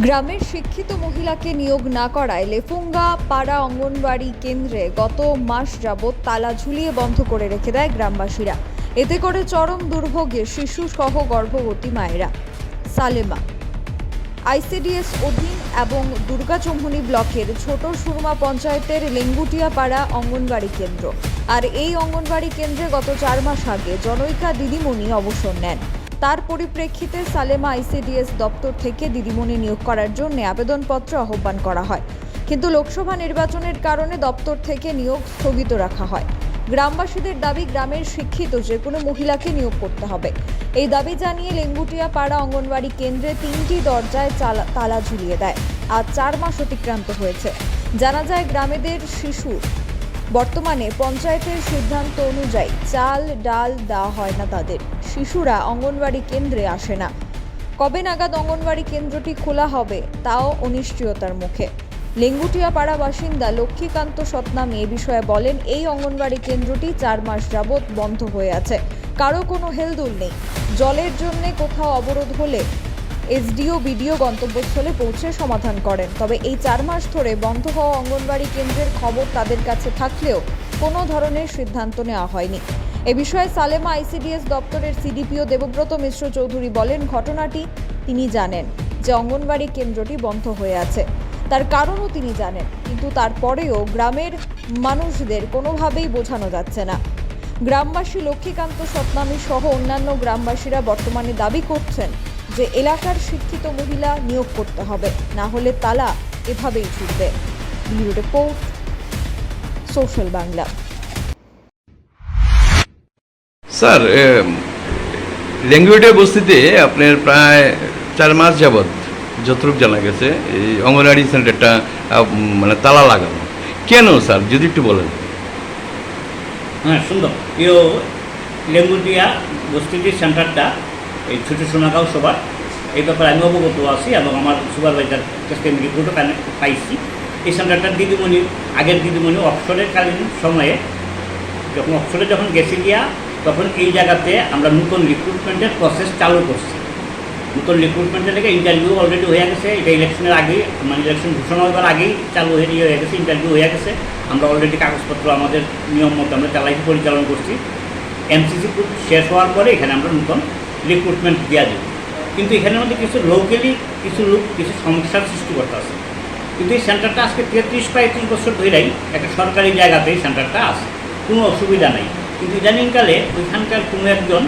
গ্রামের শিক্ষিত মহিলাকে নিয়োগ না করায় লেফুঙ্গা পাড়া অঙ্গনবাড়ি কেন্দ্রে গত মাস যাবৎ তালা ঝুলিয়ে বন্ধ করে রেখে দেয় গ্রামবাসীরা। এতে করে চরম দুর্ভোগে শিশু সহ গর্ভবতী মায়েরা। সালেমা, আইসিডিএস অধীন এবং দুর্গাচৌমুহনী ব্লকের ছোট সুরমা পঞ্চায়েতের লেঙ্গুটিয়া পাড়া অঙ্গনবাড়ি কেন্দ্র। আর এই অঙ্গনবাড়ি কেন্দ্রে গত চার মাস আগে জনৈকা দিদিমণি অবসর নেন। তার পরিপ্রেক্ষিতে সালেমা আইসিডিএস দপ্তর থেকে দিদিমণি নিয়োগ করার জন্য আবেদনপত্র আহ্বান করা হয়। কিন্তু লোকসভা নির্বাচনের কারণে দপ্তর থেকে নিয়োগ স্থগিত রাখা হয়। গ্রামবাসীদের দাবি, গ্রামের শিক্ষিত যে কোনো মহিলাকে নিয়োগ করতে হবে। এই দাবি জানিয়ে লেঙ্গুটিয়া পাড়া অঙ্গনবাড়ি কেন্দ্রে তিনটি দরজায় তালা ঝুলিয়ে দেয়। আর চার মাস অতিক্রান্ত হয়েছে। জানা যায়, গ্রামেদের শিশু বর্তমানে পঞ্চায়েতের সিদ্ধান্ত অনুযায়ী চাল, ডাল দেওয়া হয় না তাদের। শিশুরা অঙ্গনবাড়ি কেন্দ্রে আসে না। কবে নাগাদ অঙ্গনবাড়ি কেন্দ্রটি খোলা হবে তাও অনিশ্চয়তার মুখে। লেঙ্গুটিয়া পাড়া বাসিন্দা লক্ষ্মীকান্ত সতনামী এ বিষয়ে বলেন, এই অঙ্গনবাড়ি কেন্দ্রটি চার মাস যাবৎ বন্ধ হয়ে আছে। কারও কোনো হেলদুল নেই। জলের জন্য কোথাও অবরোধ হলে এসডিও, বিডিও গন্তব্যস্থলে পৌঁছে সমাধান করেন। তবে এই চার মাস ধরে বন্ধ হওয়া অঙ্গনবাড়ি কেন্দ্রের খবর তাদের কাছে থাকলেও কোনো ধরনের সিদ্ধান্ত নেওয়া হয়নি। এ বিষয়ে সালেমা আইসিডিএস দপ্তরের সিডিপিও দেবব্রত মিশ্র চৌধুরী বলেন, ঘটনাটি তিনি জানেন যে অঙ্গনবাড়ি কেন্দ্রটি বন্ধ হয়ে আছে। তার কারণও তিনি জানেন, কিন্তু তারপরেও গ্রামের মানুষদের কোনোভাবেই বোঝানো যাচ্ছে না। গ্রামবাসী লক্ষ্মীকান্ত সতনামী সহ অন্যান্য গ্রামবাসীরা বর্তমানে দাবি করছেন যে এলাকার শিক্ষিত মহিলা নিয়োগ করতে হবে না হলে তালা এভাবেই ছুটবে। Bureau report social Bangla. Sir ল্যাঙ্গুয়েজের বস্তিতে আপনার প্রায় চার মাস যাবৎ যতটুকু জানা গেছে এই অঙ্গনওয়াড়ি সেন্টারটা মানে তালা লাগানো। কেন স্যার যদি একটু বলেন। হ্যাঁ সুন্দর। প্রিয় লেঙ্গুটিয়া বস্তিটি সেন্টারটা এই ছুটি সোনাগাঁও সবার। এই ব্যাপারে আমি অবগত আছি এবং আমার সুপারভাইজার কাছ থেকে রিপোর্টও পাইছি। এই সেন্টারটার দিদিমণি আগের দিদিমণি অবসরের কালীন সময়ে যখন অবসরে যখন গেছি গিয়া তখন এই জায়গাতে আমরা নতুন রিক্রুটমেন্টের প্রসেস চালু করছি। নতুন রিক্রুটমেন্টের লেগে ইন্টারভিউ অলরেডি হয়ে গেছে। এটা ইলেকশনের আগেই মানে ইলেকশন ঘোষণা হওয়ার আগেই চালু হয়ে ইয়ে হয়ে গেছে ইন্টারভিউ হয়ে গেছে। আমরা অলরেডি কাগজপত্র আমাদের নিয়ম মতো আমরা চালাই পরিচালনা করছি। এমসিসি শেষ হওয়ার পরে এখানে আমরা নতুন রিক্রুটমেন্ট দেওয়া যাবে কিন্তু এখানের মধ্যে কিছু লোকালি কিছু লোক কিছু সমস্যার সৃষ্টি করতে আছে। কিন্তু এই সেন্টারটা আজকে তেত্রিশ পঁয়ত্রিশ বছর ধরেই একটা সরকারি জায়গাতেই সেন্টারটা আছে। কোনো অসুবিধা নেই। কিন্তু ইদানিংকালে ওইখানকার কোনো একজন,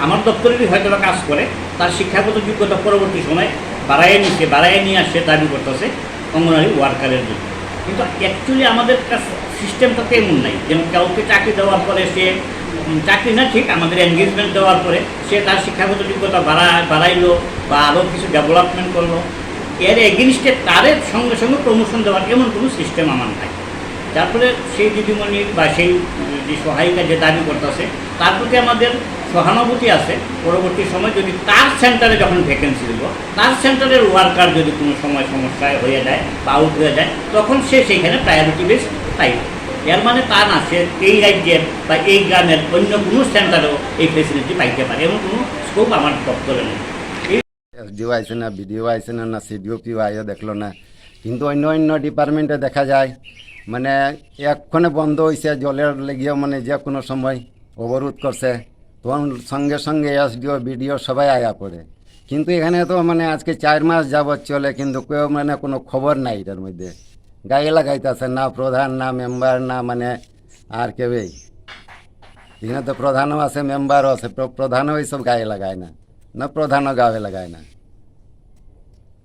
আমার দপ্তরেরই হয়তো বা কাজ করে, তার শিক্ষাগত যোগ্যতা পরবর্তী সময় বাড়াইয়ে নিচ্ছে বাড়াইয়ে নিয়ে আসছে দাবি করতেছে অঙ্গনওয়াড়ি ওয়ার্কারের জন্য। কিন্তু অ্যাকচুয়ালি আমাদের সিস্টেমটা তেমন নাই। যেমন কাউকে চাকরি দেওয়ার পরে সে চাকরি না ঠিক, আমাদের এনগেজমেন্ট দেওয়ার পরে সে তার শিক্ষাগত যোগ্যতা বাড়া বাড়াইলো বা আরও কিছু ডেভেলপমেন্ট করল। এর এগেনস্টে তারের সঙ্গে সঙ্গে প্রমোশন দেওয়ার এমন কোনো সিস্টেম আমার নাই। ফলে সেই দিদিমণি বা সেই যে সহায়িকা যে দাবি করতেছে, তার প্রতি আমাদের সহানুভূতি আছে। পরবর্তী সময় যদি তার সেন্টারে যখন ভ্যাকেন্সি দেবো তার সেন্টারের ওয়ার্কার যদি কোনো সময় সমস্যায় হয়ে যায় বা আউট হয়ে যায়, তখন সে সেইখানে প্রায়োরিটি বেস পাইবে। এর মানে তা না, সে এই রাজ্যের বা এই গ্রামের অন্য কোনো সেন্টারেও এই ফেসিলিটি পাইতে পারে এবং কোনো স্কোপ আমার দপ্তরে নেই। এসডিও আইসে না, বিডিও আইসে না না, সিডিও পিও আইও দেখল না। কিন্তু অন্য অন্য ডিপার্টমেন্টে দেখা যায় মানে এক্ষণে বন্ধ হয়েছে জলের লেগেও মানে যে কোনো সময় অবরোধ করছে, তখন সঙ্গে সঙ্গে এস এসডিও, বিডিও সবাই আয়া পড়ে। কিন্তু এখানে তো মানে আজকে চার মাস যাবৎ চলে, কিন্তু কেউ মানে কোনো খবর নাই এটার মধ্যে। গায়ে লাগাইতেছে, না প্রধান, না মেম্বার, না মানে আর কেউই। এখানে তো প্রধানও আছে, মেম্বারও আছে, প্র- প্রধানও এইসব গায়ে লাগায় না না প্রধানও গায়ে লাগায় না।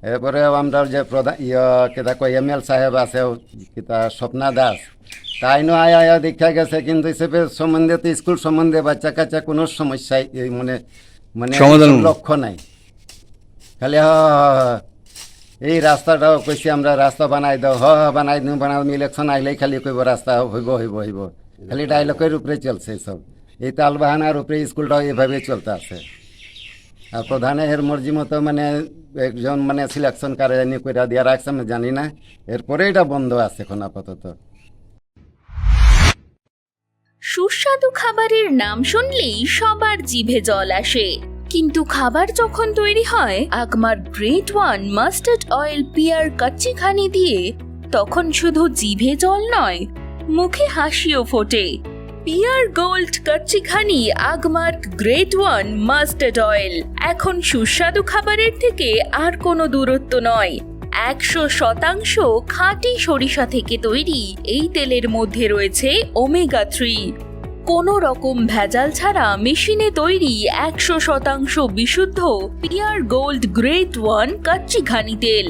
এরপরে আমরা যে প্রধান ইয় কেটা কয় এম এল সাহেব আছে কিতা স্বপ্না দাস। তাই তাইনও আয়া আয়া দেখা গেছে কিন্তু হিসেবে সম্বন্ধে তো স্কুল সম্বন্ধে বাচ্চা কাচ্চা কোনো সমস্যাই এই মানে মানে লক্ষ্য নাই। খালি হ। এই রাস্তাটাও কইছি আমরা রাস্তা বানাই দাও হ বানাই দিও বানাই ইলেকশন আইলেই খালি কইব রাস্তা হইব হইব হইব। খালি ডাইলগের উপরে চলছে সব এই তালবাহানার উপরে স্কুলটাও এভাবে চলতে আছে। প্রধানে এর মর্জি মতো মানে একজন মানে সিলেকশন কারে জানি কইরা দিয়া রাখছে, আমি জানি না। এরপরে এটা বন্ধ আছে এখন আপাতত। সুস্বাদু খাবারের নাম শুনলেই সবার জিভে জল আসে। কিন্তু খাবার যখন তৈরি হয়, Agmark great one mustard oil Pear kachi ghani দিয়ে, তখন শুধু জিভে জল নয়, মুখে হাসিও ফোটে। Pear gold kachi ghani Agmark great one mustard oil. এখন সুস্বাদু খাবারের থেকে আর কোনো দূরত্ব নয়। একশো শতাংশ খাঁটি সরিষা থেকে তৈরি এই তেলের মধ্যে রয়েছে ওমেগা থ্রি। কোনো রকম ভেজাল ছাড়া মেশিনে তৈরি একশো শতাংশ বিশুদ্ধ Pear gold great one kachi ghani তেল।